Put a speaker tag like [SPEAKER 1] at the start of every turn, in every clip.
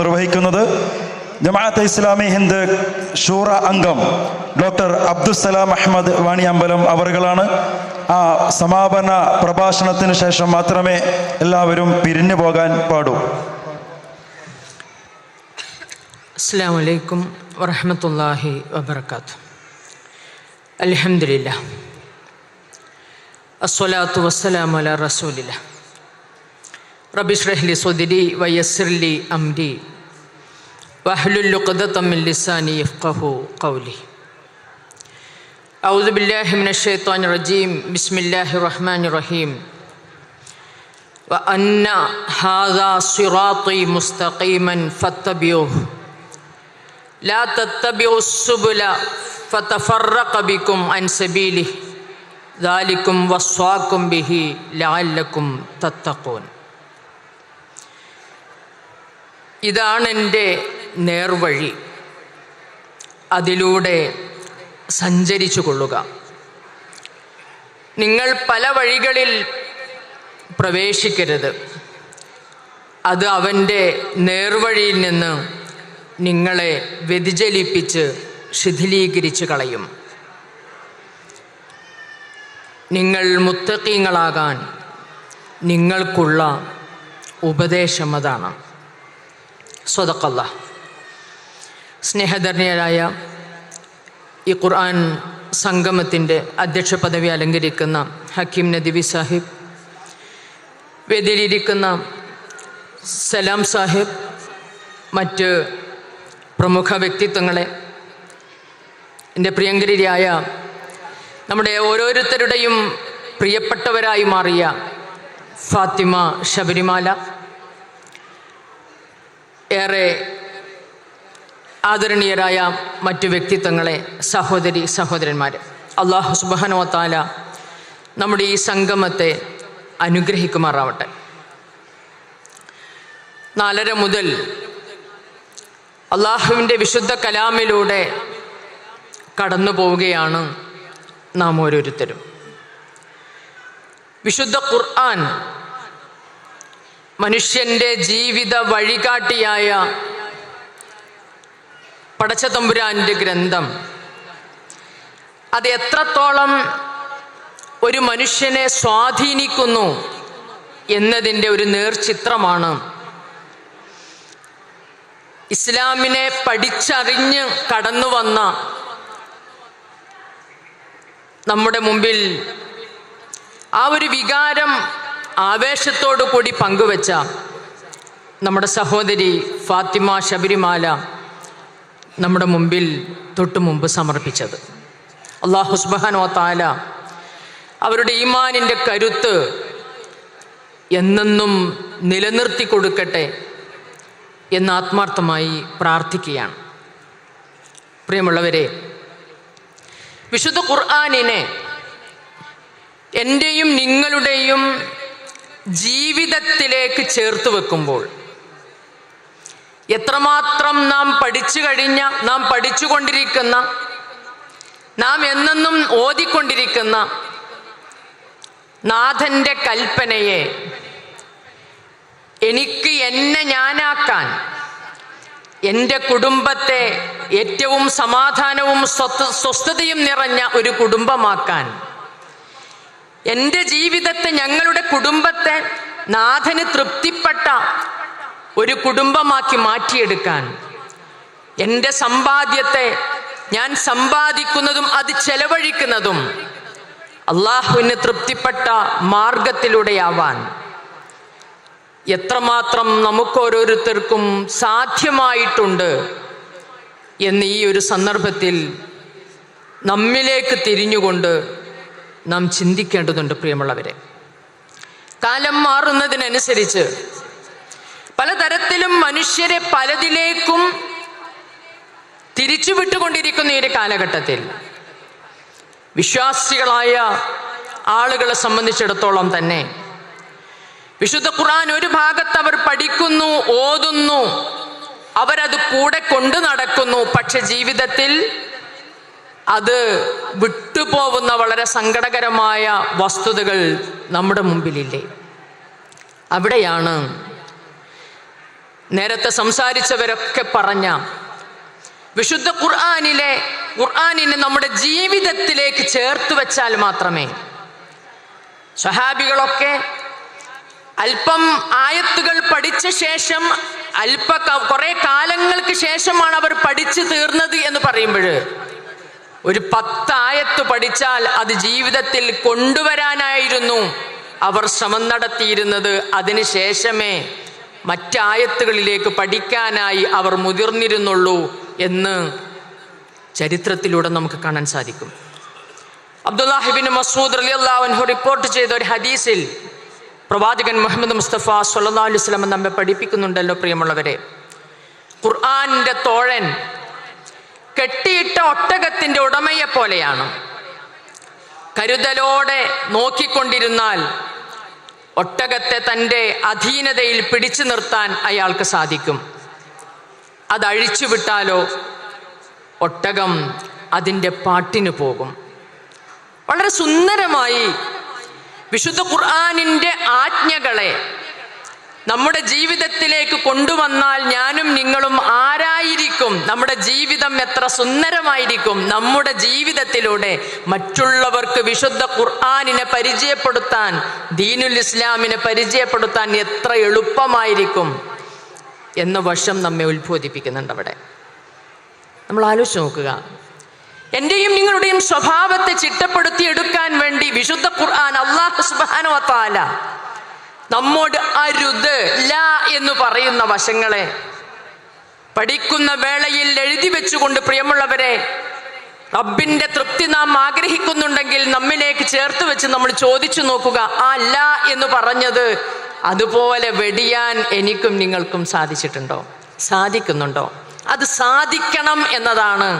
[SPEAKER 1] നിർവഹിക്കുന്നത് ജമാഅത്തെ ഇസ്ലാമി ഹിന്ദ് ഷൂറ അംഗം ഡോക്ടർ അബ്ദുസലാം അഹമ്മദ് വാണി അമ്പലം അവറുകളാണ്. ആ സമാപന പ്രഭാഷണത്തിന് ശേഷം മാത്രമേ എല്ലാവരും പിരിഞ്ഞു പോകാൻ പാടൂ.
[SPEAKER 2] അസ്സാം വലൈക്കും വറഹമത്തല്ലാഹി വബർക്കാത്തു അലഹമില്ല അസ്വലാത്തു رب اشرح لي صدري ويسر لي أمري. واحلل عقدة من لساني يفقهوا قولي. أعوذ بالله من الشيطان الرجيم. بسم الله الرحمن الرحيم. وأن هذا صراطي مستقيما فاتبعوه. لا تتبعوا السبل فتفرق بكم عن سبيله. ذلكم وصاكم به لعلكم تتقون. ഇതാണ് എന്റെ നേർവഴി. അതിലൂടെ സഞ്ചരിച്ചു കൊള്ളുക. നിങ്ങൾ പല വഴികളിൽ പ്രവേശിക്കരുത്. അത് അവന്റെ നേർവഴിയിൽ നിന്ന് നിങ്ങളെ വ്യതിചലിപ്പിച്ച് ശിഥിലീകരിച്ച് കളയും. നിങ്ങൾ മുത്തക്കീങ്ങളാകാൻ നിങ്ങൾക്കുള്ള ഉപദേശം അതാണ്. സ്വതക്കല്ല സ്നേഹധർണിയരായ ഈ ഖുർആൻ സംഗമത്തിന്റെ അധ്യക്ഷ പദവി അലങ്കരിക്കുന്ന ഹക്കീം നദിവി സാഹിബ് വേദിയിലിരിക്കുന്ന സലാം സാഹിബ് മറ്റ് പ്രമുഖ വ്യക്തിത്വങ്ങളെ എന്റെ പ്രിയങ്കരിയായ നമ്മുടെ ഓരോരുത്തരുടെയും പ്രിയപ്പെട്ടവരായി മാറിയ ഫാത്തിമ ശബരിമാല ഏറെ ആദരണീയരായ മറ്റു വ്യക്തിത്വങ്ങളെ സഹോദരി സഹോദരന്മാർ അള്ളാഹു സുബാനോത്താല നമ്മുടെ ഈ സംഗമത്തെ അനുഗ്രഹിക്കുമാറാവട്ടെ. നാലര മുതൽ അള്ളാഹുവിന്റെ വിശുദ്ധ കലാമിലൂടെ കടന്നു പോവുകയാണ് നാം ഓരോരുത്തരും. വിശുദ്ധ ഖുർആൻ മനുഷ്യന്റെ ജീവിത വഴികാട്ടിയായ പടച്ചതമ്പുരാന്റെ ഗ്രന്ഥം. അത് എത്രത്തോളം ഒരു മനുഷ്യനെ സ്വാധീനിക്കുന്നു എന്നതിന്റെ ഒരു നേർചിത്രമാണ്. ഇസ്ലാമിനെ പഠിച്ചറിഞ്ഞ് കടന്നു വന്ന നമ്മുടെ മുമ്പിൽ ആ ഒരു വികാരം ആവേശത്തോടു കൂടി പങ്കുവച്ച നമ്മുടെ സഹോദരി ഫാത്തിമ ശബരിമാല നമ്മുടെ മുമ്പിൽ തൊട്ടു മുമ്പ് സമർപ്പിച്ചത്. അള്ളാഹു താല അവരുടെ ഈമാനിന്റെ കരുത്ത് എന്നെന്നും നിലനിർത്തി കൊടുക്കട്ടെ എന്ന് ആത്മാർത്ഥമായി പ്രാർത്ഥിക്കുകയാണ്. പ്രിയമുള്ളവരെ വിശുദ്ധ ഖുർആാനിനെ എന്റെയും നിങ്ങളുടെയും ജീവിതത്തിലേക്ക് ചേർത്ത് വെക്കുമ്പോൾ എത്രമാത്രം നാം പഠിച്ചു കഴിഞ്ഞ നാം പഠിച്ചുകൊണ്ടിരിക്കുന്ന നാം എന്നെന്നും ഓതിക്കൊണ്ടിരിക്കുന്ന നാഥന്റെ കൽപ്പനയെ എനിക്ക് എന്നെ ഞാനാക്കാൻ എന്റെ കുടുംബത്തെ ഏറ്റവും സമാധാനവും സ്വസ്ഥതയും നിറഞ്ഞ ഒരു കുടുംബമാക്കാൻ എന്റെ ജീവിതത്തെ ഞങ്ങളുടെ കുടുംബത്തെ നാഥന് തൃപ്തിപ്പെട്ട ഒരു കുടുംബമാക്കി മാറ്റിയെടുക്കാൻ. എന്റെ സമ്പാദ്യത്തെ ഞാൻ സമ്പാദിക്കുന്നതും അത് ചെലവഴിക്കുന്നതും അള്ളാഹുവിന് തൃപ്തിപ്പെട്ട മാർഗത്തിലൂടെയാവാൻ. എത്രമാത്രം നമുക്ക് ഓരോരുത്തർക്കും സാധ്യമായിട്ടുണ്ട് എന്ന് ഈ ഒരു സന്ദർഭത്തിൽ നമ്മിലേക്ക് തിരിഞ്ഞുകൊണ്ട് നാം ചിന്തിക്കേണ്ടതുണ്ട് പ്രിയമുള്ളവരെ. കാലം മാറുന്നതിനനുസരിച്ച് പലതരത്തിലും മനുഷ്യരെ പലതിലേക്കും തിരിച്ചുവിട്ടുകൊണ്ടിരിക്കുന്ന ഈ ഒരു കാലഘട്ടത്തിൽ വിശ്വാസികളായ ആളുകളെ സംബന്ധിച്ചിടത്തോളം തന്നെ വിശുദ്ധ ഖുർആൻ ഒരു ഭാഗത്ത് അവർ പഠിക്കുന്നു ഓതുന്നു അവരത് കൂടെ കൊണ്ടു നടക്കുന്നു പക്ഷെ ജീവിതത്തിൽ അത് വിട്ടുപോകുന്ന വളരെ സങ്കടകരമായ വസ്തുതകൾ നമ്മുടെ മുമ്പിലില്ലേ? അവിടെയാണ് നേരത്തെ സംസാരിച്ചവരൊക്കെ പറഞ്ഞ വിശുദ്ധ ഖുർആാനിലെ ഖുർആാനിനെ നമ്മുടെ ജീവിതത്തിലേക്ക് ചേർത്ത് വെച്ചാൽ മാത്രമേ സ്വഹാബികളൊക്കെ അല്പം ആയത്തുകൾ പഠിച്ച ശേഷം അല്പ കുറെ കാലങ്ങൾക്ക് ശേഷമാണ് അവർ പഠിച്ചു തീർന്നത് എന്ന് പറയുമ്പോൾ ഒരു പത്തായത്ത് പഠിച്ചാൽ അത് ജീവിതത്തിൽ കൊണ്ടുവരാനായിരുന്നു. അവർ ശ്രമം നടത്തിയിരുന്നത് അതിനുശേഷമേ മറ്റായത്തുകളിലേക്ക് പഠിക്കാനായി അവർ മുതിർന്നിരുന്നുള്ളൂ എന്ന് ചരിത്രത്തിലൂടെ നമുക്ക് കാണാൻ സാധിക്കും. അബ്ദുല്ലാഹിബിൻ മസൂദ് അലി അള്ളാഹു റിപ്പോർട്ട് ചെയ്ത ഒരു ഹദീസിൽ പ്രവാചകൻ മുഹമ്മദ് മുസ്തഫ സല്ലാ അലൈഹി നമ്മെ പഠിപ്പിക്കുന്നുണ്ടല്ലോ പ്രിയമുള്ളവരെ. ഖുർആാനിന്റെ തോഴൻ കെട്ടിയിട്ട ഒട്ടകത്തിന്റെ ഉടമയെ പോലെയാണ്. കരുതലോടെ നോക്കിക്കൊണ്ടിരുന്നാൽ ഒട്ടകത്തെ തന്റെ അധീനതയിൽ പിടിച്ചു നിർത്താൻ അയാൾക്ക് സാധിക്കും. അതഴിച്ചുവിട്ടാലോ ഒട്ടകം അതിന്റെ പാട്ടിന് പോകും. വളരെ സുന്ദരമായി വിശുദ്ധ ഖുർആാനിന്റെ ആജ്ഞകളെ നമ്മുടെ ജീവിതത്തിലേക്ക് കൊണ്ടുവന്നാൽ ഞാനും നിങ്ങളും ആരായിരിക്കും? നമ്മുടെ ജീവിതം എത്ര സുന്ദരമായിരിക്കും? നമ്മുടെ ജീവിതത്തിലൂടെ മറ്റുള്ളവർക്ക് വിശുദ്ധ ഖുർആാനിനെ പരിചയപ്പെടുത്താൻ ദീനുൽ ഇസ്ലാമിനെ പരിചയപ്പെടുത്താൻ എത്ര എളുപ്പമായിരിക്കും എന്ന വശം നമ്മെ ഉത്ബോധിപ്പിക്കുന്നുണ്ട് അവിടെ. നമ്മൾ ആലോചിച്ച് നോക്കുക. എന്റെയും നിങ്ങളുടെയും സ്വഭാവത്തെ ചിട്ടപ്പെടുത്തി എടുക്കാൻ വേണ്ടി വിശുദ്ധ ഖുർആൻ അള്ളാഹു സുബാനോ താല നമ്മോട് അരുത്. ല എന്ന് പറയുന്ന വശങ്ങളെ പഠിക്കുന്ന വേളയിൽ എഴുതി വെച്ചുകൊണ്ട് പ്രിയമുള്ളവരെ റബ്ബിന്റെ തൃപ്തി നാം ആഗ്രഹിക്കുന്നുണ്ടെങ്കിൽ നമ്മിലേക്ക് ചേർത്ത് വെച്ച് നമ്മൾ ചോദിച്ചു നോക്കുക ആ ല എന്ന് പറഞ്ഞത് അതുപോലെ വെടിയാൻ എനിക്കും നിങ്ങൾക്കും സാധിച്ചിട്ടുണ്ടോ? സാധിക്കുന്നുണ്ടോ? അത് സാധിക്കണം എന്നതാണ്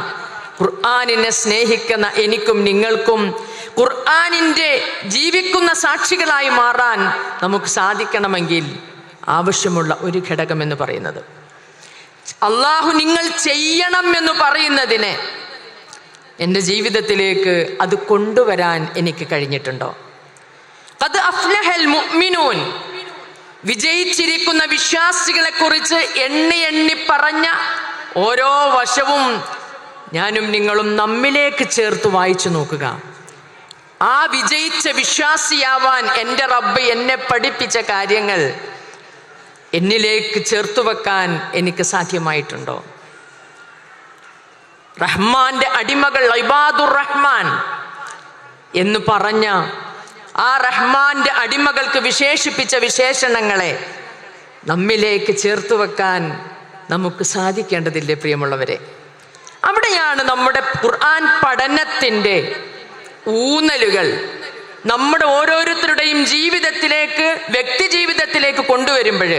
[SPEAKER 2] ഖുർആാനിനെ സ്നേഹിക്കുന്ന എനിക്കും നിങ്ങൾക്കും ഖുർആാനിന്റെ ജീവിക്കുന്ന സാക്ഷികളായി മാറാൻ നമുക്ക് സാധിക്കണമെങ്കിൽ ആവശ്യമുള്ള ഒരു ഘടകം എന്ന് പറയുന്നത്. അള്ളാഹു നിങ്ങൾ ചെയ്യണം എന്ന് പറയുന്നതിനെ എന്റെ ജീവിതത്തിലേക്ക് അത് കൊണ്ടുവരാൻ എനിക്ക് കഴിഞ്ഞിട്ടുണ്ടോ? അത് അഫ്ലഹൽ മുഅ്മിനൂൻ. വിജയിച്ചിരിക്കുന്ന വിശ്വാസികളെ കുറിച്ച് എണ്ണി എണ്ണി പറഞ്ഞ ഓരോ വശവും ഞാനും നിങ്ങളും നമ്മിലേക്ക് ചേർത്ത് വായിച്ചു നോക്കുക. ആ വിജയിച്ച വിശ്വാസിയാവാൻ എന്റെ റബ്ബ് എന്നെ പഠിപ്പിച്ച കാര്യങ്ങൾ എന്നിലേക്ക് ചേർത്തു വെക്കാൻ എനിക്ക് സാധ്യമായിട്ടുണ്ടോ? റഹ്മാന്റെ അടിമകൾ ഇബാദുർ റഹ്മാൻ എന്ന് പറഞ്ഞ ആ റഹ്മാന്റെ അടിമകൾക്ക് വിശേഷിപ്പിച്ച വിശേഷണങ്ങളെ നമ്മിലേക്ക് ചേർത്തു വെക്കാൻ നമുക്ക് സാധിക്കേണ്ടതില്ലേ പ്രിയമുള്ളവരെ? അവിടെയാണ് നമ്മുടെ ഖുർആൻ പഠനത്തിന്റെ ഊന്നലുകൾ നമ്മുടെ ഓരോരുത്തരുടെയും ജീവിതത്തിലേക്ക് വ്യക്തി ജീവിതത്തിലേക്ക് കൊണ്ടുവരുമ്പോൾ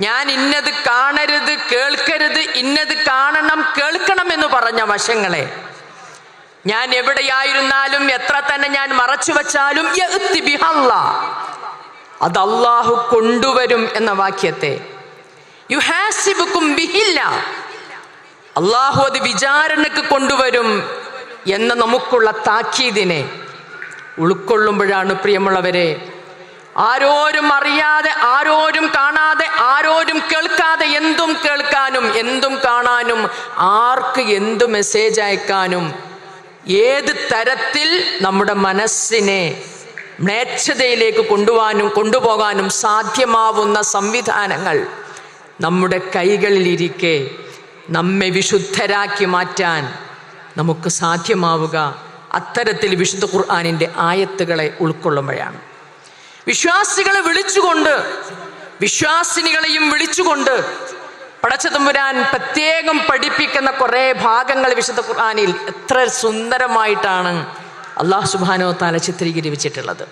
[SPEAKER 2] ഞാൻ ഇന്നത് കാണരുത് കേൾക്കരുത് ഇന്നത് കാണണം കേൾക്കണം എന്ന് പറഞ്ഞ വശങ്ങളെ ഞാൻ എവിടെയായിരുന്നാലും എത്ര തന്നെ ഞാൻ മറച്ചു വച്ചാലും. അത് അള്ളാഹു കൊണ്ടുവരും എന്ന വാക്യത്തെ യുഹാസിബുക്കും ബിഹില്ല അള്ളാഹു അത് വിചാരണക്ക് കൊണ്ടുവരും എന്ന നമുക്കുള്ള താക്കീതിനെ ഉൾക്കൊള്ളുമ്പോഴാണ് പ്രിയമുള്ളവരെ. ആരോരും അറിയാതെ ആരോരും കാണാതെ ആരോരും കേൾക്കാതെ എന്തും കേൾക്കാനും എന്തും കാണാനും ആർക്ക് എന്ത് മെസ്സേജ് അയക്കാനും ഏത് തരത്തിൽ നമ്മുടെ മനസ്സിനെ മ്ലേച്ഛതയിലേക്ക് കൊണ്ടുപോകാനും കൊണ്ടുപോകാനും സാധ്യമാവുന്ന സംവിധാനങ്ങൾ നമ്മുടെ കൈകളിലിരിക്കെ നമ്മെ വിശുദ്ധരാക്കി മാറ്റാൻ നമുക്ക് സാധ്യമാവുക അത്തരത്തിൽ വിശുദ്ധ ഖുർആാനിന്റെ ആയത്തുകളെ ഉൾക്കൊള്ളുമ്പോഴാണ്. വിശ്വാസികളെ വിളിച്ചുകൊണ്ട് വിശ്വാസിനികളെയും വിളിച്ചുകൊണ്ട് പടച്ചതമ്പുരാൻ പ്രത്യേകം പഠിപ്പിക്കുന്ന കുറേ ഭാഗങ്ങൾ വിശുദ്ധ ഖുർആാനിൽ എത്ര സുന്ദരമായിട്ടാണ് അള്ളാഹു സുബാനോ താല ചിത്രീകരിച്ചിട്ടുള്ളത്.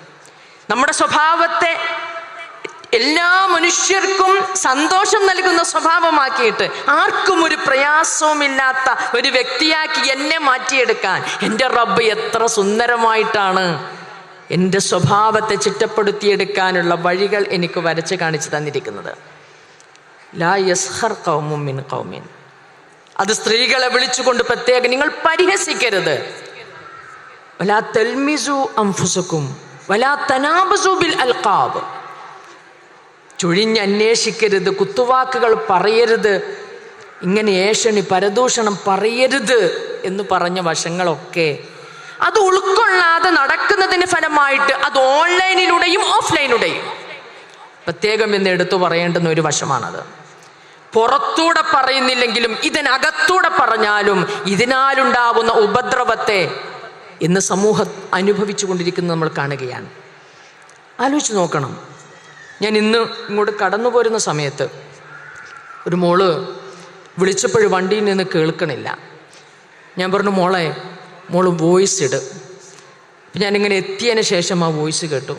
[SPEAKER 2] നമ്മുടെ സ്വഭാവത്തെ എല്ലാ മനുഷ്യർക്കും സന്തോഷം നൽകുന്ന സ്വഭാവമാക്കിയിട്ട് ആർക്കും ഒരു പ്രയാസവുമില്ലാത്ത ഒരു വ്യക്തിയാക്കി എന്നെ മാറ്റിയെടുക്കാൻ എന്റെ റബ്ബ് എത്ര സുന്ദരമായിട്ടാണ് എന്റെ സ്വഭാവത്തെ ചിട്ടപ്പെടുത്തിയെടുക്കാനുള്ള വഴികൾ എനിക്ക് വരച്ച് കാണിച്ചു തന്നിരിക്കുന്നത്. ലാ യസ്ഹർ കൗമും മിൻ കൗമിൻ അത് സ്ത്രീകളെ വിളിച്ചുകൊണ്ട് പ്രത്യേകം നിങ്ങൾ പരിഹസിക്കരുത്. വലാ തെൽമിസു അംഫുസക്കും വലാ തനാബസു ബിൽ അൽഖാബ്. ചുഴിഞ്ഞന്വേഷിക്കരുത് കുത്തുവാക്കുകൾ പറയരുത്. ഇങ്ങനെ ഏഷണി പരദൂഷണം പറയരുത് എന്ന് പറഞ്ഞ വശങ്ങളൊക്കെ അത് ഉൾക്കൊള്ളാതെ നടക്കുന്നതിന് ഫലമായിട്ട് അത് ഓൺലൈനിലൂടെയും ഓഫ്ലൈനിലൂടെയും. പ്രത്യേകം എന്ന് എടുത്തു പറയേണ്ടുന്ന ഒരു വശമാണത്. പുറത്തൂടെ പറയുന്നില്ലെങ്കിലും ഇതിനകത്തൂടെ പറഞ്ഞാലും ഇതിനാലുണ്ടാവുന്ന ഉപദ്രവത്തെ ഇന്ന് സമൂഹം അനുഭവിച്ചു കൊണ്ടിരിക്കുന്നത് നമ്മൾ കാണുകയാണ്. ആലോചിച്ച് നോക്കണം. ഞാൻ ഇന്ന് ഇങ്ങോട്ട് കടന്നു പോരുന്ന സമയത്ത് ഒരു മോൾ വിളിച്ചപ്പോഴും വണ്ടിയിൽ നിന്ന് കേൾക്കണില്ല. ഞാൻ പറഞ്ഞു മോളെ മോൾ വോയിസ് ഇട്. ഞാനിങ്ങനെ എത്തിയതിന് ശേഷം ആ വോയിസ് കേട്ടു.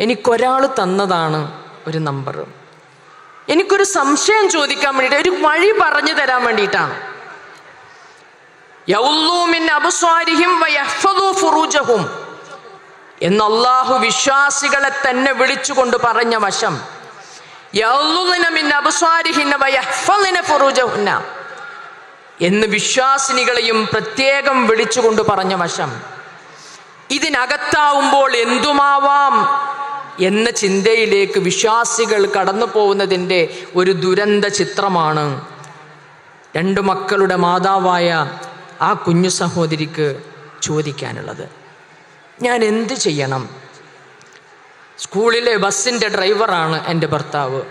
[SPEAKER 2] എനിക്കൊരാൾ തന്നതാണ് ഒരു നമ്പർ എനിക്കൊരു സംശയം ചോദിക്കാൻ വേണ്ടിയിട്ട് ഒരു വഴി പറഞ്ഞു തരാൻ വേണ്ടിയിട്ടാണ്. യൗല്ലൂ മിൻ അബ്സ്വാരിഹിം ഫുറൂജഹും. എന്ന് അള്ളാഹു വിശ്വാസികളെ തന്നെ വിളിച്ചുകൊണ്ട് പറഞ്ഞ വശം എന്ന് വിശ്വാസിനികളെയും പ്രത്യേകം വിളിച്ചുകൊണ്ട് പറഞ്ഞ വശം ഇതിനകത്താവുമ്പോൾ എന്തുമാവാം എന്ന ചിന്തയിലേക്ക് വിശ്വാസികൾ കടന്നു പോകുന്നതിന്റെ ഒരു ദുരന്ത ചിത്രമാണ് രണ്ടു മക്കളുടെ മാതാവായ ആ കുഞ്ഞു സഹോദരിക്ക് ചോദിക്കാനുള്ളത്. ഞാൻ എന്ത് ചെയ്യണം? സ്കൂളിലെ ബസ്സിന്റെ ഡ്രൈവറാണ് എന്റെ ഭർത്താവ്.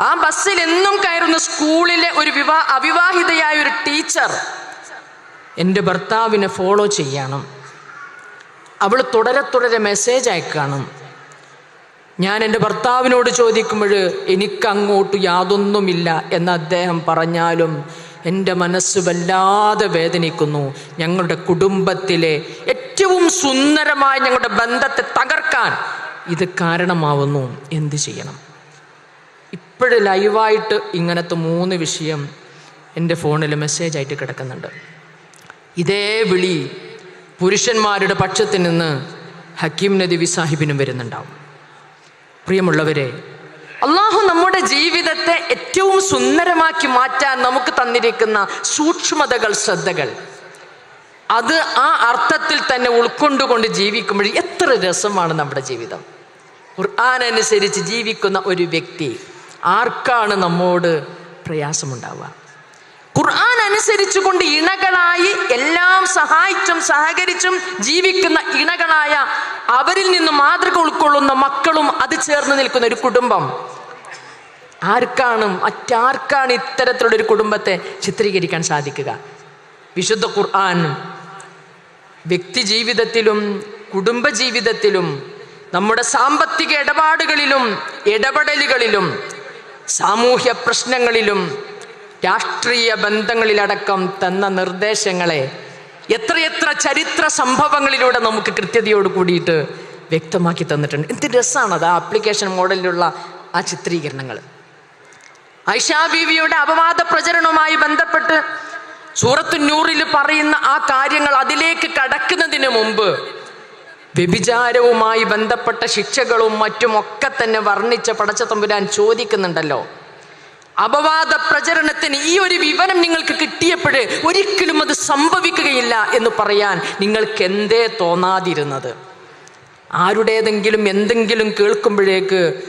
[SPEAKER 2] ആ ബസ്സിൽ എന്നും കയറുന്ന സ്കൂളിലെ ഒരു വിവാ അവിവാഹിതയായ ഒരു ടീച്ചർ എന്റെ ഭർത്താവിനെ ഫോളോ ചെയ്യണം. അവൾ തുടരെ തുടരെ മെസ്സേജ് അയക്കണം. ഞാൻ എന്റെ ഭർത്താവിനോട് ചോദിക്കുമ്പോൾ എനിക്കങ്ങോട്ട് യാതൊന്നുമില്ല എന്ന് അദ്ദേഹം പറഞ്ഞാലും എന്റെ മനസ്സ് വല്ലാതെ വേദനിക്കുന്നു. ഞങ്ങളുടെ കുടുംബത്തിലെ ഏറ്റവും സുന്ദരമായ ഞങ്ങളുടെ ബന്ധത്തെ തകർക്കാൻ ഇത് കാരണമാവുന്നു. എന്ത് ചെയ്യണം? ഇപ്പോഴും ലൈവായിട്ട് ഇങ്ങനത്തെ മൂന്ന് വിഷയം എന്റെ ഫോണിൽ മെസ്സേജായിട്ട് കിടക്കുന്നുണ്ട്. ഇതേ വിളി പുരുഷന്മാരുടെ പക്ഷത്തിൽ നിന്ന് ഹക്കീം നദി സാഹിബിനും വരുന്നുണ്ടാവും. പ്രിയമുള്ളവരെ അള്ളാഹു നമ്മുടെ ജീവിതത്തെ ഏറ്റവും സുന്ദരമാക്കി മാറ്റാൻ നമുക്ക് തന്നിരിക്കുന്ന സൂക്ഷ്മതകൾ ശ്രദ്ധകൾ. അത് ആ അർത്ഥത്തിൽ തന്നെ ഉൾക്കൊണ്ടുകൊണ്ട് ജീവിക്കുമ്പോൾ എത്ര രസമാണ് നമ്മുടെ ജീവിതം. ഖുർആൻ അനുസരിച്ച് ജീവിക്കുന്ന ഒരു വ്യക്തി ആർക്കാണ് നമ്മോട് പ്രയാസമുണ്ടാവുക? ഖുർആൻ അനുസരിച്ചുകൊണ്ട് ഇണകളായി എല്ലാം സഹായിച്ചും സഹകരിച്ചും ജീവിക്കുന്ന ഇണകളായ അവരിൽ നിന്ന് മാതൃക ഉൾക്കൊള്ളുന്ന മക്കളും അത് ചേർന്ന് നിൽക്കുന്ന ഒരു കുടുംബം. ആർക്കാണ് മറ്റാർക്കാണ് ഇത്തരത്തിലുള്ള ഒരു കുടുംബത്തെ ചിത്രീകരിക്കാൻ സാധിക്കുക? വിശുദ്ധ ഖുർആൻ വ്യക്തി ജീവിതത്തിലും കുടുംബ ജീവിതത്തിലും നമ്മുടെ സാമ്പത്തിക ഇടപാടുകളിലും ഇടപെടലുകളിലും സാമൂഹ്യ പ്രശ്നങ്ങളിലും രാഷ്ട്രീയ ബന്ധങ്ങളിലടക്കം തന്ന നിർദ്ദേശങ്ങളെ എത്രയെത്ര ചരിത്ര സംഭവങ്ങളിലൂടെ നമുക്ക് കൃത്യതയോട് കൂടിയിട്ട് വ്യക്തമാക്കി തന്നിട്ടുണ്ട്. എന്ത് രസമാണ് അത് ആ ആപ്ലിക്കേഷൻ മോഡലിലുള്ള ആ ചിത്രീകരണങ്ങൾ. ഐഷാ ബീവിയുടെ അപവാദ പ്രചരണവുമായി ബന്ധപ്പെട്ട് സൂറത്ത് നൂറിൽ പറയുന്ന ആ കാര്യങ്ങൾ അതിലേക്ക് കടക്കുന്നതിന് മുമ്പ് വ്യഭിചാരവുമായി ബന്ധപ്പെട്ട ശിക്ഷകളും മറ്റുമൊക്കെ തന്നെ വർണിച്ച പടച്ച തമ്പുരാൻ ചോദിക്കുന്നുണ്ടല്ലോ. അപവാദ പ്രചരണത്തിന് ഈ ഒരു വിവരം നിങ്ങൾക്ക് കിട്ടിയപ്പോഴേ ഒരിക്കലും അത് സംഭവിക്കുകയില്ല എന്ന് പറയാൻ നിങ്ങൾക്ക് എന്തേ തോന്നാതിരുന്നത്? ആരുടേതെങ്കിലും എന്തെങ്കിലും കേൾക്കുമ്പോഴേക്ക്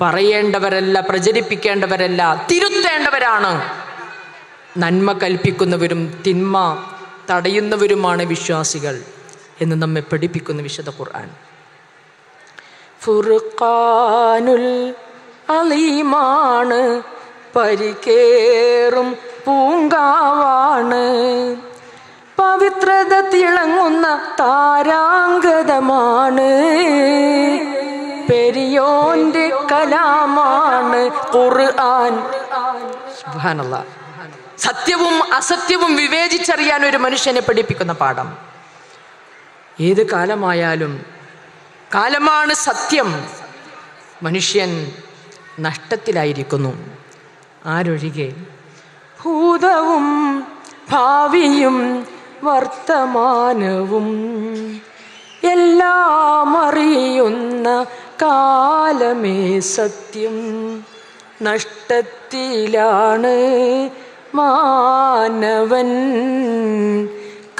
[SPEAKER 2] പറയേണ്ടവരല്ല പ്രചരിപ്പിക്കേണ്ടവരല്ല തിരുത്തേണ്ടവരാണ്. നന്മ കൽപ്പിക്കുന്നവരും തിന്മ തടയുന്നവരുമാണ് വിശ്വാസികൾ എന്ന് നമ്മെ പഠിപ്പിക്കുന്ന വിശദ ഖുർആൻ. ഫുർഖാനുൽ അലീമാണ് പരിക്കേറും പൂങ്കാവാണ്. പവിത്രത തിളങ്ങുന്ന താരാങ്കതമാണ് പെരിയോന്റെ കലാമാണ് ഖുർആൻ. സത്യവും അസത്യവും വിവേചിച്ചറിയാൻ ഒരു മനുഷ്യനെ പഠിപ്പിക്കുന്ന പാഠം. ഏത് കാലമായാലും കാലമാണ് സത്യം. മനുഷ്യൻ നഷ്ടത്തിലായിരിക്കുന്നു. ആരൊഴികെ? ഭൂതവും ഭാവിയും വർത്തമാനവും എല്ലാം അറിയുന്ന കാലമേ സത്യം. നഷ്ടത്തിലാണ് മാനവൻ.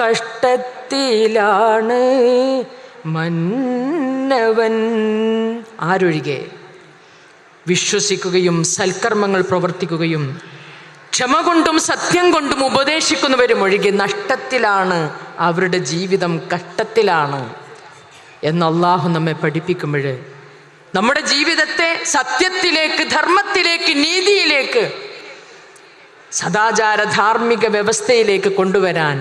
[SPEAKER 2] കഷ്ടത്തിലാണ് മന്നവൻ. ആരൊഴികെ? വിശ്വസിക്കുകയും സൽക്കർമ്മങ്ങൾ പ്രവർത്തിക്കുകയും ക്ഷമ കൊണ്ടും സത്യം കൊണ്ടും ഉപദേശിക്കുന്നവരും ഒഴികെ നഷ്ടത്തിലാണ് അവരുടെ ജീവിതം കഷ്ടത്തിലാണ് എന്ന് അള്ളാഹു നമ്മെ പഠിപ്പിക്കുമ്പോൾ നമ്മുടെ ജീവിതത്തെ സത്യത്തിലേക്ക് ധർമ്മത്തിലേക്ക് നീതിയിലേക്ക് സദാചാര ധാർമ്മിക വ്യവസ്ഥയിലേക്ക് കൊണ്ടുവരാൻ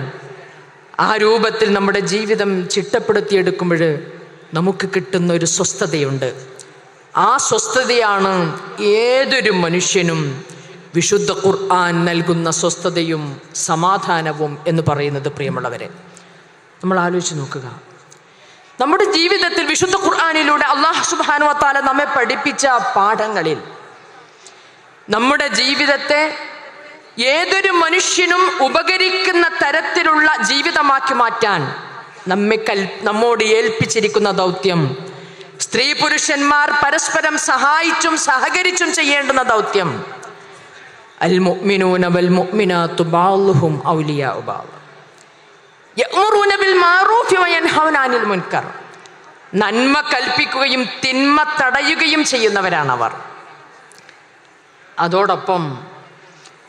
[SPEAKER 2] ആ രൂപത്തിൽ നമ്മുടെ ജീവിതം ചിട്ടപ്പെടുത്തിയെടുക്കുമ്പോൾ നമുക്ക് കിട്ടുന്ന ഒരു സ്വസ്ഥതയുണ്ട്. ആ സ്വസ്ഥതയാണ് ഏതൊരു മനുഷ്യനും വിശുദ്ധ ഖുർആൻ നൽകുന്ന സ്വസ്ഥതയും സമാധാനവും എന്ന് പറയുന്നത് പ്രിയമുള്ളവരെ. നമ്മൾ ആലോചിച്ച് നോക്കുക. നമ്മുടെ ജീവിതത്തിൽ വിശുദ്ധ ഖുർആാനിലൂടെ അള്ളാഹു സുബാനു വത്താല നമ്മെ പഠിപ്പിച്ച പാഠങ്ങളിൽ നമ്മുടെ ജീവിതത്തെ ഏതൊരു മനുഷ്യനും ഉപകരിക്കുന്ന തരത്തിലുള്ള ജീവിതമാക്കി മാറ്റാൻ നമ്മെ കൽ നമ്മോട് ഏൽപ്പിച്ചിരിക്കുന്ന ദൗത്യം സ്ത്രീ പുരുഷന്മാർ പരസ്പരം സഹായിച്ചും സഹകരിച്ചും ചെയ്യേണ്ടുന്ന ദൗത്യം. അൽ മുഅ്മിനൂന വൽ മുഅ്മിനാത്തു ബഅ്ളുഹും ഔലിയാഉ ബഅ്ള് യഅ്മുറൂന ബിൽ മഅറൂഫി വയൻഹൗന അനിൽ മുൻകർ. നന്മ കൽപ്പിക്കുകയും തിന്മ തടയുകയും ചെയ്യുന്നവരാണ് അവർ അതോടൊപ്പം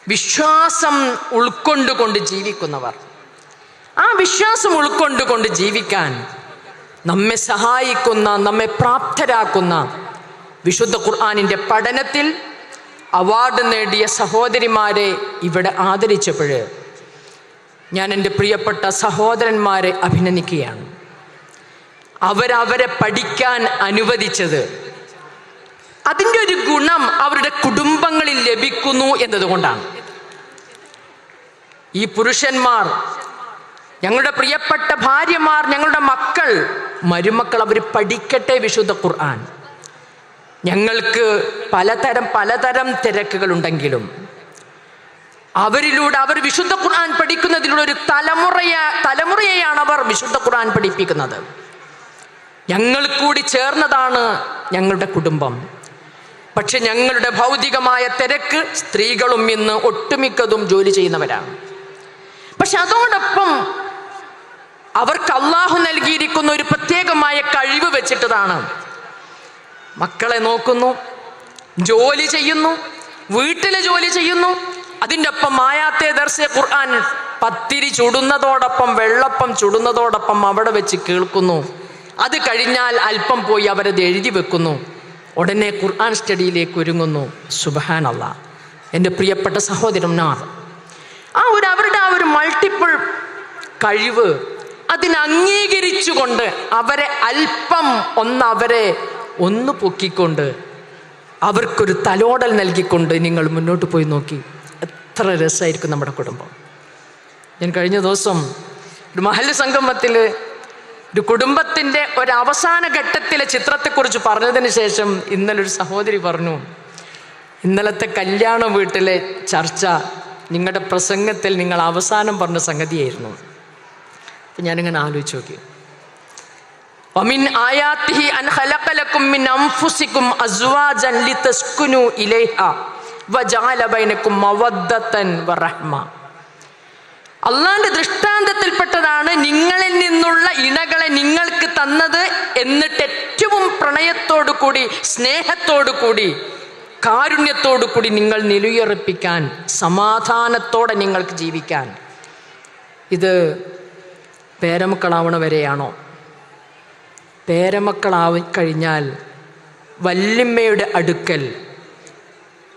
[SPEAKER 2] വിശ്വാസം ഉൾക്കൊണ്ടുകൊണ്ട് ജീവിക്കുന്നവർ. ആ വിശ്വാസം ഉൾക്കൊണ്ടുകൊണ്ട് ജീവിക്കാൻ നമ്മെ സഹായിക്കുന്ന നമ്മെ പ്രാപ്തരാക്കുന്ന വിശുദ്ധ ഖുർആാനിന്റെ പഠനത്തിൽ അവാർഡ് നേടിയ സഹോദരിമാരെ ഇവിടെ ആദരിച്ചപ്പോൾ ഞാൻ എന്റെ പ്രിയപ്പെട്ട സഹോദരന്മാരെ അഭിനന്ദിക്കുകയാണ്. അവരവരെ പഠിക്കാൻ അനുവദിച്ചത് അതിന്റെ ഒരു ഗുണം അവരുടെ കുടുംബങ്ങളിൽ ലഭിക്കുന്നു എന്നതുകൊണ്ടാണ്. ഈ പുരുഷന്മാർ ഞങ്ങളുടെ പ്രിയപ്പെട്ട ഭാര്യമാർ ഞങ്ങളുടെ മക്കൾ മരുമക്കൾ അവർ പഠിക്കട്ടെ വിശുദ്ധ ഖുർആൻ. ഞങ്ങൾക്ക് പലതരം പലതരം തിരക്കുകളുണ്ടെങ്കിലും അവരിലൂടെ അവർ വിശുദ്ധ ഖുർആൻ പഠിക്കുന്നതിലൂടെ ഒരു തലമുറയ തലമുറയെയാണ് അവർ വിശുദ്ധ ഖുർആൻ പഠിപ്പിക്കുന്നത്. ഞങ്ങൾ കൂടി ചേർന്നതാണ് ഞങ്ങളുടെ കുടുംബം. പക്ഷെ ഞങ്ങളുടെ ഭൗതികമായ തിരക്ക് സ്ത്രീകളും ഇന്ന് ഒട്ടുമിക്കതും ജോലി ചെയ്യുന്നവരാണ്. പക്ഷെ അതോടൊപ്പം അവർക്ക് അള്ളാഹു നൽകിയിരിക്കുന്ന ഒരു പ്രത്യേകമായ കഴിവ് വെച്ചിട്ടതാണ്. മക്കളെ നോക്കുന്നു ജോലി ചെയ്യുന്നു വീട്ടിലെ ജോലി ചെയ്യുന്നു അതിന്റെ ഒപ്പം മായാത്തെ ദർശ ഖുർആൻ പത്തിരി ചുടുന്നതോടൊപ്പം വെള്ളപ്പം ചുടുന്നതോടൊപ്പം അവിടെ വെച്ച് കേൾക്കുന്നു. അത് കഴിഞ്ഞാൽ അല്പം പോയി അവരത് എഴുതി വെക്കുന്നു. ഉടനെ ഖുർആൻ സ്റ്റഡിയിലേക്ക് ഒരുങ്ങുന്നു. അള്ളാഹ് എന്റെ പ്രിയപ്പെട്ട സഹോദരന്മാർ ആ ഒരു ആ ഒരു മൾട്ടിപ്പിൾ കഴിവ് അതിനെ അംഗീകരിച്ചുകൊണ്ട് അവരെ അല്പം ഒന്ന് അവരെ ഒന്ന് പൊക്കിക്കൊണ്ട് അവർക്കൊരു തലോടൽ നൽകിക്കൊണ്ട് നിങ്ങൾ മുന്നോട്ട് പോയി നോക്കി. എത്ര രസമായിരിക്കും നമ്മുടെ കുടുംബം. ഞാൻ കഴിഞ്ഞ ദിവസം ഒരു മഹല്ല സംഗമത്തിൽ ഒരു കുടുംബത്തിന്റെ ഒരു അവസാന ഘട്ടത്തിലെ ചിത്രത്തെക്കുറിച്ച് പറഞ്ഞതിന് ശേഷം ഇന്നലെ ഒരു സഹോദരി പറഞ്ഞു ഇന്നലത്തെ കല്യാണ വീട്ടിലെ ചർച്ച നിങ്ങളുടെ പ്രസംഗത്തിൽ നിങ്ങൾ അവസാനം പറഞ്ഞ സംഗതിയായിരുന്നു അപ്പം ഞാനിങ്ങനെ ആലോചിച്ച് നോക്കി ومن آياته أن خلق لكم من أنفسكم أزواجا لتسكنوا إليها وجعل بينكم مودة ورحمة അള്ളാന്റെ ദൃഷ്ടാന്തത്തിൽപ്പെട്ടതാണ് നിങ്ങളിൽ നിന്നുള്ള ഇണകളെ നിങ്ങൾക്ക് തന്നത് എന്നിട്ട് ഏറ്റവും പ്രണയത്തോടു കൂടി സ്നേഹത്തോടു കൂടി കാരുണ്യത്തോടു കൂടി നിങ്ങൾ നിലുയർപ്പിക്കാൻ സമാധാനത്തോടെ നിങ്ങൾക്ക് ജീവിക്കാൻ. ഇത് പേരമക്കളാവണ വരെയാണോ? പേരമക്കളാവി കഴിഞ്ഞാൽ വല്യമ്മയുടെ അടുക്കൽ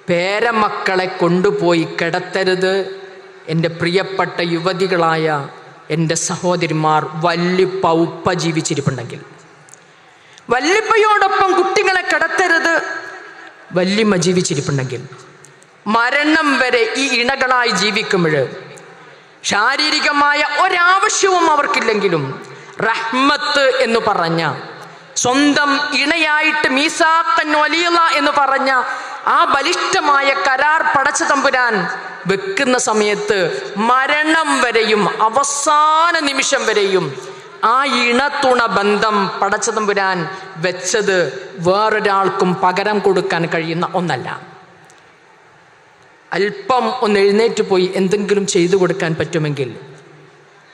[SPEAKER 2] പേരമക്കളെ കൊണ്ടുപോയി കിടത്തരുത്. എന്റെ പ്രിയപ്പെട്ട യുവതികളായ എന്റെ സഹോദരിമാർ വല്ലിപ്പ ഉപ്പ ജീവിച്ചിരിപ്പുണ്ടെങ്കിൽ. വല്ലിപ്പയോടൊപ്പം കുട്ടികളെ കിടത്തരുത്. വല്യമ്മ ജീവിച്ചിരിപ്പുണ്ടെങ്കിൽ മരണം വരെ ഈ ഇണകളായി ജീവിക്കുമ്പോൾ ശാരീരികമായ ഒരാവശ്യവും അവർക്കില്ലെങ്കിലും റഹ്മത്ത് എന്ന് പറഞ്ഞ സ്വന്തം ഇണയായിട്ട് മീസാത്തൻ വലിയല എന്ന് പറഞ്ഞ ആ ബലിഷ്ഠമായ കരാർ പടച്ചു തമ്പുരാൻ വെക്കുന്ന സമയത്ത് മരണം വരെയും അവസാന നിമിഷം വരെയും ആ ഇണത്തുണ ബന്ധം പടച്ചതും വരാൻ വെച്ചത് വേറൊരാൾക്കും പകരം കൊടുക്കാൻ കഴിയുന്ന ഒന്നല്ല. അല്പം ഒന്ന് എഴുന്നേറ്റ് പോയി എന്തെങ്കിലും ചെയ്തു കൊടുക്കാൻ പറ്റുമെങ്കിൽ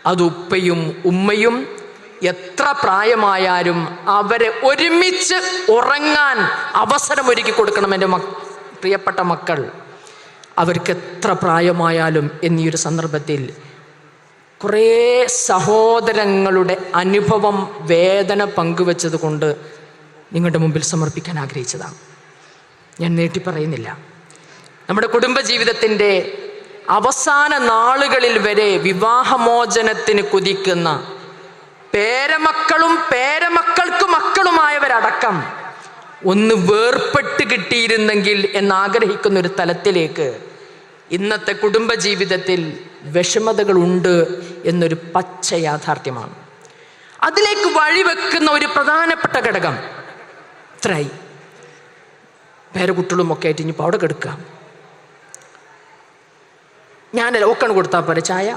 [SPEAKER 2] അത് ഉപ്പയും ഉമ്മയും എത്ര പ്രായമായാലും അവരെ ഒരുമിച്ച് ഉറങ്ങാൻ അവസരം ഒരുക്കി കൊടുക്കണം എന്റെ മക് പ്രിയപ്പെട്ട മക്കൾ. അവർക്ക് എത്ര പ്രായമായാലും എന്നീ ഒരു സന്ദർഭത്തിൽ കുറേ സഹോദരങ്ങളുടെ അനുഭവം വേദന പങ്കുവച്ചത് കൊണ്ട് നിങ്ങളുടെ മുമ്പിൽ സമർപ്പിക്കാൻ ആഗ്രഹിച്ചതാണ്. ഞാൻ നീട്ടി പറയുന്നില്ല. നമ്മുടെ കുടുംബജീവിതത്തിന്റെ അവസാന നാളുകളിൽ വരെ വിവാഹമോചനത്തിന് കുതിക്കുന്ന പേരമക്കളും പേരമക്കൾക്കും മക്കളുമായവരടക്കം ഒന്ന് വേർപെട്ട് കിട്ടിയിരുന്നെങ്കിൽ എന്നാഗ്രഹിക്കുന്ന ഒരു തലത്തിലേക്ക് ഇന്നത്തെ കുടുംബജീവിതത്തിൽ വിഷമതകളുണ്ട് എന്നൊരു പച്ച യാഥാർത്ഥ്യമാണ്. അതിലേക്ക് വഴിവെക്കുന്ന ഒരു പ്രധാനപ്പെട്ട ഘടകം ഇത്രയായി പേരക്കുട്ടികളും ഒക്കെ ആയിട്ട് ഇനിയിപ്പോൾ അവിടെ കിടക്കാം ഞാൻ ഓക്കണ് കൊടുത്താൽ പോരെ ചായ?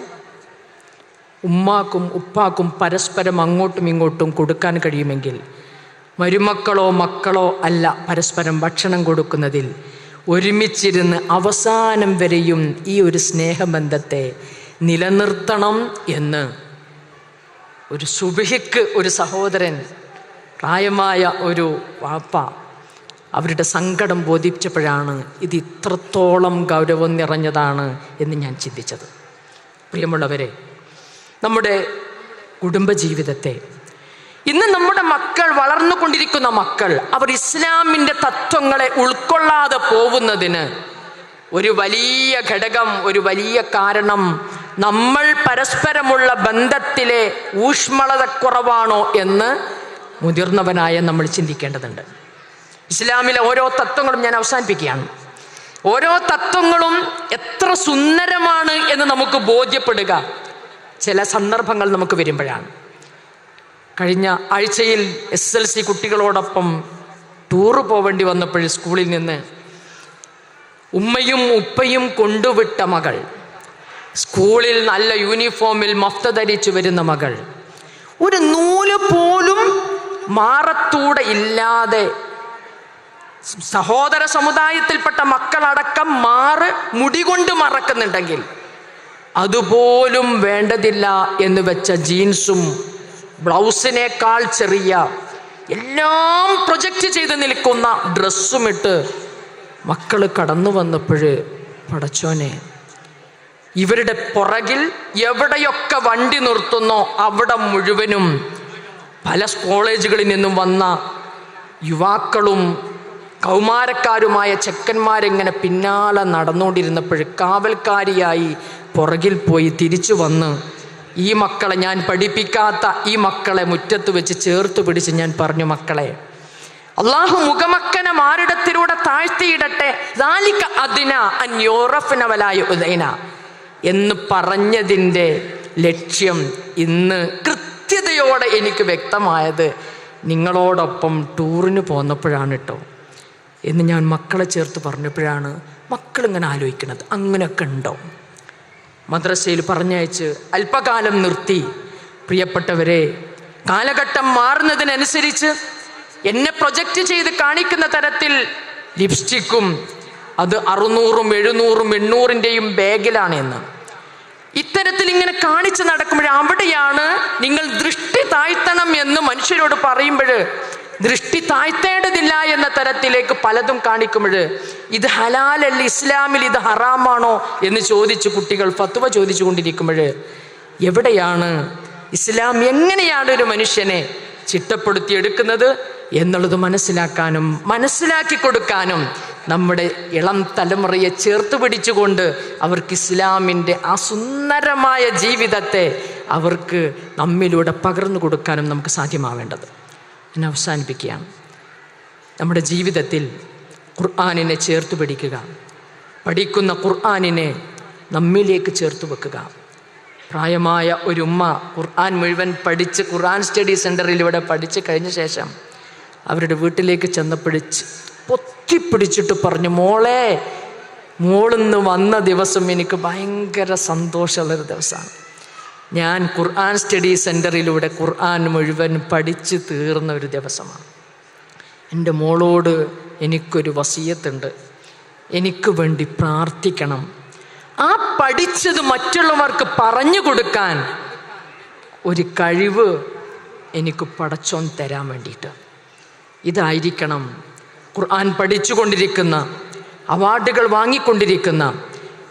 [SPEAKER 2] ഉമ്മാക്കും ഉപ്പാക്കും പരസ്പരം അങ്ങോട്ടും ഇങ്ങോട്ടും കൊടുക്കാൻ കഴിയുമെങ്കിൽ മരുമക്കളോ മക്കളോ അല്ല പരസ്പരം ഭക്ഷണം കൊടുക്കുന്നതിൽ ഒരുമിച്ചിരുന്ന് അവസാനം വരെയും ഈ ഒരു സ്നേഹബന്ധത്തെ നിലനിർത്തണം എന്ന് ഒരു സുബിഹിക്ക് ഒരു സഹോദരൻ പ്രായമായ ഒരു വാപ്പ അവരുടെ സങ്കടം ബോധിപ്പിച്ചപ്പോഴാണ് ഇത് ഇത്രത്തോളം ഗൗരവം നിറഞ്ഞതാണ് എന്ന് ഞാൻ ചിന്തിച്ചത്. പ്രിയമുള്ളവരെ നമ്മുടെ കുടുംബജീവിതത്തെ ഇന്ന് നമ്മുടെ മക്കൾ വളർന്നുകൊണ്ടിരിക്കുന്ന മക്കൾ അവർ ഇസ്ലാമിന്റെ തത്വങ്ങളെ ഉൾക്കൊള്ളാതെ പോകുന്നതിന് ഒരു വലിയ ഘടകം ഒരു വലിയ കാരണം നമ്മൾ പരസ്പരമുള്ള ബന്ധത്തിലെ ഊഷ്മളത കുറവാണോ എന്ന് മുതിർന്നവനായ നമ്മൾ ചിന്തിക്കേണ്ടതുണ്ട്. ഇസ്ലാമിലെ ഓരോ തത്വങ്ങളും ഞാൻ അവസാനിപ്പിക്കുകയാണ്. ഓരോ തത്വങ്ങളും എത്ര സുന്ദരമാണ് എന്ന് നമുക്ക് ബോധ്യപ്പെടുക. ചില സന്ദർഭങ്ങൾ നമുക്ക് വരുമ്പോഴാണ്. കഴിഞ്ഞ ആഴ്ചയിൽ എസ് എൽ സി കുട്ടികളോടൊപ്പം ടൂറ് പോവേണ്ടി വന്നപ്പോൾ സ്കൂളിൽ നിന്ന് ഉമ്മയും ഉപ്പയും കൊണ്ടുവിട്ട മകൾ. സ്കൂളിൽ നല്ല യൂണിഫോമിൽ മഫ്ത ധരിച്ചു വരുന്ന മകൾ. ഒരു നൂൽ പോലും മാറത്തൂടെ ഇല്ലാതെ സഹോദര സമുദായത്തിൽപ്പെട്ട മക്കളടക്കം മാറ് മുടി കൊണ്ട് മറക്കുന്നുണ്ടെങ്കിൽ അതുപോലും വേണ്ടതില്ല എന്ന് വെച്ച ജീൻസും ബ്ലൗസിനേക്കാൾ ചെറിയ എല്ലാം പ്രൊജക്റ്റ് ചെയ്ത് നിൽക്കുന്ന ഡ്രസ്സുമിട്ട് മക്കൾ കടന്നു വന്നപ്പോൾ പടച്ചോനെ ഇവരുടെ പുറകിൽ എവിടെയൊക്കെ വണ്ടി നിർത്തുന്നോ അവിടെ മുഴുവനും പല കോളേജുകളിൽ നിന്നും വന്ന യുവാക്കളും കൗമാരക്കാരുമായ ചെക്കന്മാരെങ്ങനെ പിന്നാലെ നടന്നുകൊണ്ടിരുന്നപ്പോൾ കാവൽക്കാരിയായി പുറകിൽ പോയി തിരിച്ചു വന്ന് ഈ മക്കളെ ഞാൻ പഠിപ്പിക്കാത്ത ഈ മക്കളെ മുറ്റത്ത് വെച്ച് ചേർത്ത് പിടിച്ച് ഞാൻ പറഞ്ഞു മക്കളെ അള്ളാഹു മുഖമക്കനെ മാറിടത്തിലൂടെ താഴ്ത്തിയിടട്ടെ. ദാലിക എന്ന് പറഞ്ഞതിന്റെ ലക്ഷ്യം ഇന്ന് കൃത്യതയോടെ എനിക്ക് വ്യക്തമായത് നിങ്ങളോടൊപ്പം ടൂറിന് പോന്നപ്പോഴാണ് കേട്ടോ എന്ന് ഞാൻ മക്കളെ ചേർത്ത് പറഞ്ഞപ്പോഴാണ് മക്കളിങ്ങനെ ആലോചിക്കുന്നത് അങ്ങനെയൊക്കെ ഉണ്ടോ? മദ്രസയിൽ പറഞ്ഞയച്ച് അല്പകാലം നിർത്തി. പ്രിയപ്പെട്ടവരെ കാലഘട്ടം മാറുന്നതിനനുസരിച്ച് എന്നെ പ്രൊജക്റ്റ് ചെയ്ത് കാണിക്കുന്ന തരത്തിൽ ലിപ്സ്റ്റിക്കും അത് അറുന്നൂറും എഴുന്നൂറും എണ്ണൂറിന്റെയും ബാഗിലാണ് എന്ന് ഇത്തരത്തിൽ ഇങ്ങനെ കാണിച്ച് നടക്കുമ്പോൾ അവിടെയാണ് നിങ്ങൾ ദൃഷ്ടി താഴ്ത്തണം എന്ന് മനുഷ്യരോട് പറയുമ്പോൾ ദൃഷ്ടി താഴ്ത്തേണ്ടതില്ല എന്ന തരത്തിലേക്ക് പലതും കാണിക്കുമ്പോൾ ഇത് ഹലാലല്ല ഇസ്ലാമിൽ ഇത് ഹറാമാണോ എന്ന് ചോദിച്ച് കുട്ടികൾ ഫത്വ ചോദിച്ചു കൊണ്ടിരിക്കുമ്പോൾ എവിടെയാണ് ഇസ്ലാം എങ്ങനെയാണ് ഒരു മനുഷ്യനെ ചിട്ടപ്പെടുത്തിയെടുക്കുന്നത് എന്നുള്ളത് മനസ്സിലാക്കാനും മനസ്സിലാക്കി കൊടുക്കാനും നമ്മുടെ ഇളം തലമുറയെ ചേർത്ത് പിടിച്ചുകൊണ്ട് അവർക്ക് ഇസ്ലാമിന്റെ ആ സുന്ദരമായ ജീവിതത്തെ അവർക്ക് നമ്മിലൂടെ പകർന്നു കൊടുക്കാനും നമുക്ക് സാധ്യമാവേണ്ടത്. എന്നെ അവസാനിപ്പിക്കാം നമ്മുടെ ജീവിതത്തിൽ ഖുർആാനിനെ ചേർത്ത് പിടിക്കുക. പഠിക്കുന്ന ഖുർആാനിനെ നമ്മിലേക്ക് ചേർത്ത് വെക്കുക. പ്രായമായ ഒരു ഉമ്മ ഖുർആൻ മുഴുവൻ പഠിച്ച് ഖുർആൻ സ്റ്റഡി സെന്ററിൽ ഇവിടെ പഠിച്ച് കഴിഞ്ഞ ശേഷം അവരുടെ വീട്ടിലേക്ക് ചെന്ന് പിടിച്ച് പൊത്തിപ്പിടിച്ചിട്ട് പറഞ്ഞു മോളെ മോളിന്ന് വന്ന ദിവസം എനിക്ക് ഭയങ്കര സന്തോഷമുള്ളൊരു ദിവസമാണ്. ഞാൻ ഖുർആൻ സ്റ്റഡി സെന്ററിലൂടെ ഖുർആൻ മുഴുവൻ പഠിച്ച് തീർന്ന ഒരു ദിവസമാണ്. എന്റെ മോളോട് എനിക്കൊരു വസീയത്തുണ്ട്. എനിക്ക് വേണ്ടി പ്രാർത്ഥിക്കണം. ആ പഠിച്ചത് മറ്റുള്ളവർക്ക് പറഞ്ഞു കൊടുക്കാൻ ഒരു കഴിവ് എനിക്ക് പടച്ചോൻ തരാൻ വേണ്ടിയിട്ട്. ഇതായിരിക്കണം ഖുർആൻ പഠിച്ചുകൊണ്ടിരിക്കുന്ന അവാർഡുകൾ വാങ്ങിക്കൊണ്ടിരിക്കുന്ന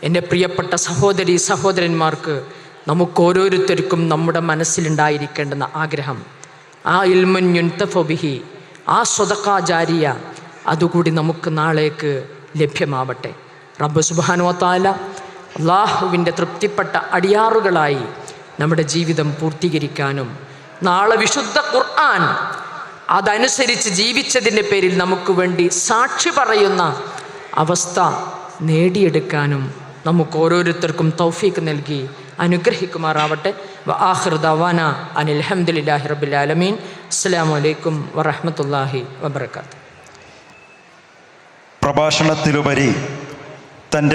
[SPEAKER 2] എന്റെ പ്രിയപ്പെട്ട സഹോദരി സഹോദരന്മാർക്ക് നമുക്ക് ഓരോരുത്തർക്കും നമ്മുടെ മനസ്സിലുണ്ടായിരിക്കേണ്ടുന്ന ആഗ്രഹം. ആ ഇൽമുൻ യുൻതഫൊബിഹി ആ സ്വതക്കാചാരിയ അതുകൂടി നമുക്ക് നാളേക്ക് ലഭ്യമാവട്ടെ. റബ്ബ് സുബാനോ താല അള്ളാഹുവിന്റെ തൃപ്തിപ്പെട്ട അടിയാറുകളായി നമ്മുടെ ജീവിതം പൂർത്തീകരിക്കാനും നാളെ വിശുദ്ധ ഖുർആൻ അതനുസരിച്ച് ജീവിച്ചതിന്റെ പേരിൽ നമുക്ക് വേണ്ടി സാക്ഷി പറയുന്ന അവസ്ഥ നേടിയെടുക്കാനും നമുക്ക് ഓരോരുത്തർക്കും തൗഫീക്ക് നൽകി അനുഗ്രഹിക്കുമാറാവട്ടെ. ആഹൃദവാന അനിൽ അഹമ്മദില്ലാഹി റബ്ബിൽ ആലമീൻ. അസ്സാം വലൈക്കും വറഹമത്തല്ലാഹി വബർക്കാത്തു
[SPEAKER 1] പ്രഭാഷണത്തിലുപരി